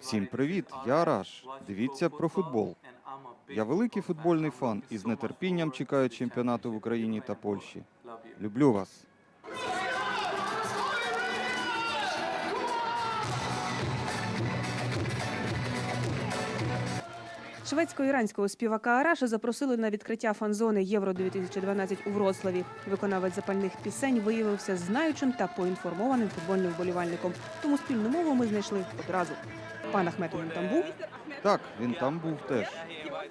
Всім привіт! Я Раш. Дивіться про футбол. Я великий футбольний фан і з нетерпінням чекаю чемпіонату в Україні та Польщі. Люблю вас. Шведсько-іранського співака Араша запросили на відкриття фан-зони Євро 2012 у Вроцлаві. Виконавець запальних пісень виявився знаючим та поінформованим футбольним вболівальником. Тому спільну мову ми знайшли одразу. Пан Ахмет він там був. Так, він там був теж.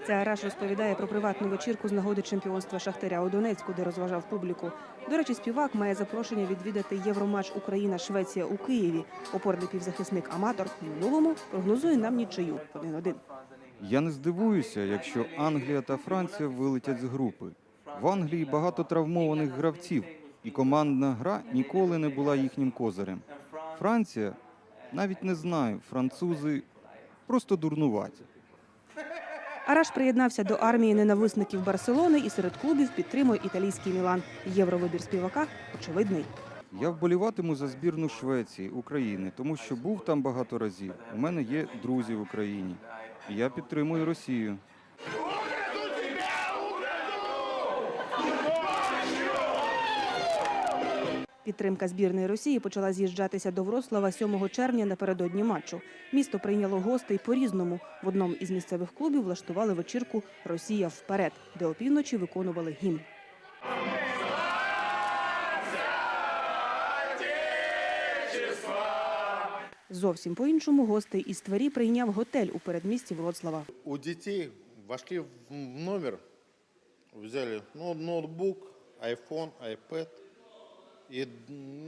Це Араш розповідає про приватну вечірку з нагоди чемпіонства Шахтаря у Донецьку, де розважав публіку. До речі, співак має запрошення відвідати євроматч Україна-Швеція у Києві. Опорний півзахисник аматор в минулому прогнозує нам нічию 1-1. Я не здивуюся, якщо Англія та Франція вилетять з групи. В Англії багато травмованих гравців, і командна гра ніколи не була їхнім козирем. Франція навіть не знаю, французи просто дурнуваті. Араш приєднався до армії ненависників Барселони і серед клубів підтримує італійський Мілан. Євровибір співака очевидний. Я вболіватиму за збірну Швеції, України, тому що був там багато разів. У мене є друзі в Україні. І я підтримую Росію. Підтримка збірної Росії почала з'їжджатися до Вроцлава 7 червня напередодні матчу. Місто прийняло гостей по-різному. В одному із місцевих клубів влаштували вечірку Росія вперед, де опівночі виконували гімн. Зовсім по-іншому гостей із Твері прийняв готель у передмісті Вроцлава. У детей вошли в номер, взяли ну, ноутбук, iPhone, iPad, и,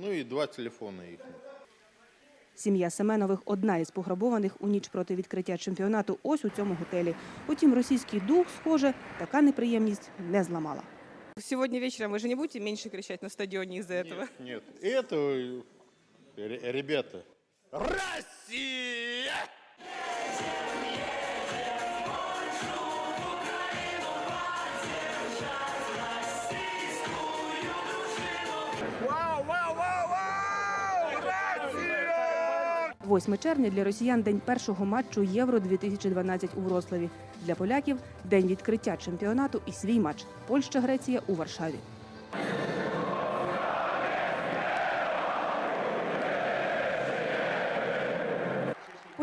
ну и два телефона их. Сім'я Семенових одна із пограбованих у ніч проти відкриття чемпіонату ось у цьому готелі. Утім, російський дух, схоже, така неприємність не зламала. Сегодня вечером вы же не будете меньше кричать на стадионе из-за этого? Нет, это э, ре- ребята. Россия! 8 червня для росіян день першого матчу Євро 2012 у Вроцлаві. Для поляків день відкриття чемпіонату і свій матч Польща-Греція у Варшаві.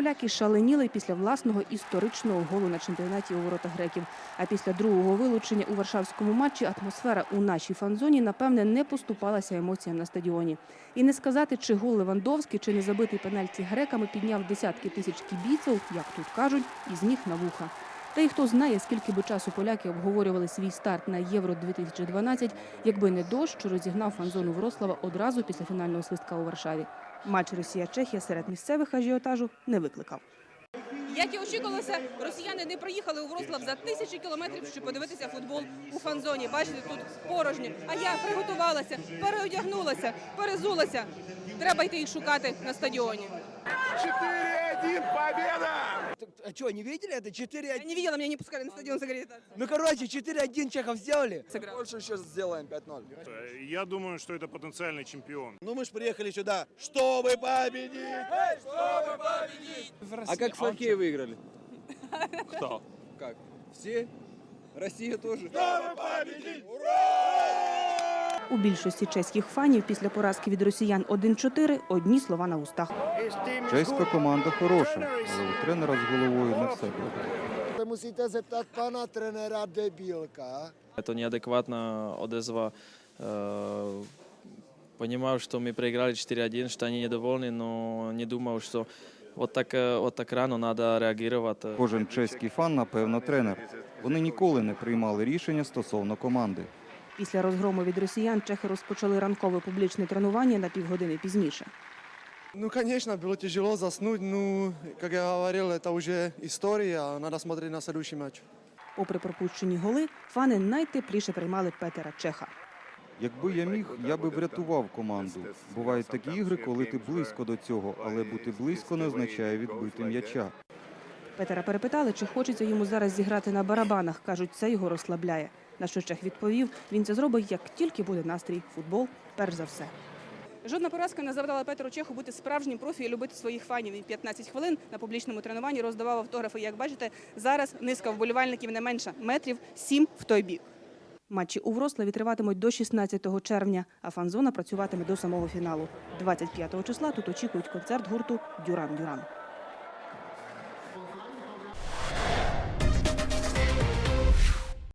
Поляки шаленіли після власного історичного голу на чемпіонаті у воротах греків. А після другого вилучення у варшавському матчі атмосфера у нашій фан-зоні, напевне, не поступалася емоціям на стадіоні. І не сказати, чи гол Левандовський, чи не забитий пенальті греками підняв десятки тисяч кібійців, як тут кажуть, із ніг на вуха. Та й хто знає, скільки би часу поляки обговорювали свій старт на Євро 2012, якби не дощ, що розігнав фан-зону Врослава одразу після фінального свистка у Варшаві. Матч Росія-Чехія серед місцевих ажіотажу не викликав. Як і очікувалося, росіяни не приїхали у Вроцлав за тисячі кілометрів, щоб подивитися футбол у фан-зоні. Бачите, тут порожньо. А я приготувалася, переодягнулася, перезулася. Треба йти їх шукати на стадіоні. 4-1, победа! А что, не видели это? 4-1. Я не видела, меня не пускали на стадион за аккредитацию. Ну, короче, 4-1 чехов сделали. Сыграл. Больше сейчас сделаем 5-0. Э, Я думаю, что это потенциальный чемпион. Ну, мы же приехали сюда, чтобы победить! А как в хоккее выиграли? Кто? Как? Все? Россия тоже? У більшості чеських фанів після поразки від росіян 1-4 одні слова на устах. Чеська команда хороша, але у тренера з головою не все добре. Se musíte zeptat pana trenéra Debílka. Это неадекватная odezva. Э, Понимаю, что мы проиграли 4-1, что они недовольны, но не думал, что вот так, э, вот так рано надо реагировать. Кожен чеський фан, напевно, тренер. Вони ніколи не приймали рішення стосовно команди. Після розгрому від росіян чехи розпочали ранкове публічне тренування на півгодини пізніше. Ну, конечно, было тяжело заснуть. Ну, как я говорил, это уже история. Надо смотреть на следующий матч. Попри пропущені голи, фани найтепліше приймали Петера Чеха. Якби я міг, я би врятував команду. Бувають такі ігри, коли ти близько до цього, але бути близько не означає відбити м'яча. Петера перепитали, чи хочеться йому зараз зіграти на барабанах. Кажуть, це його розслабляє. На що Чех відповів, він це зробить, як тільки буде настрій. Футбол перш за все. Жодна поразка не завдала Петру Чеху бути справжнім профі і любити своїх фанів. Він 15 хвилин на публічному тренуванні роздавав автографи. Як бачите, зараз низка вболівальників не менша метрів сім в той бік. Матчі у Врославі триватимуть до 16 червня, а фан-зона працюватиме до самого фіналу. 25 числа тут очікують концерт гурту Дюран Дюран.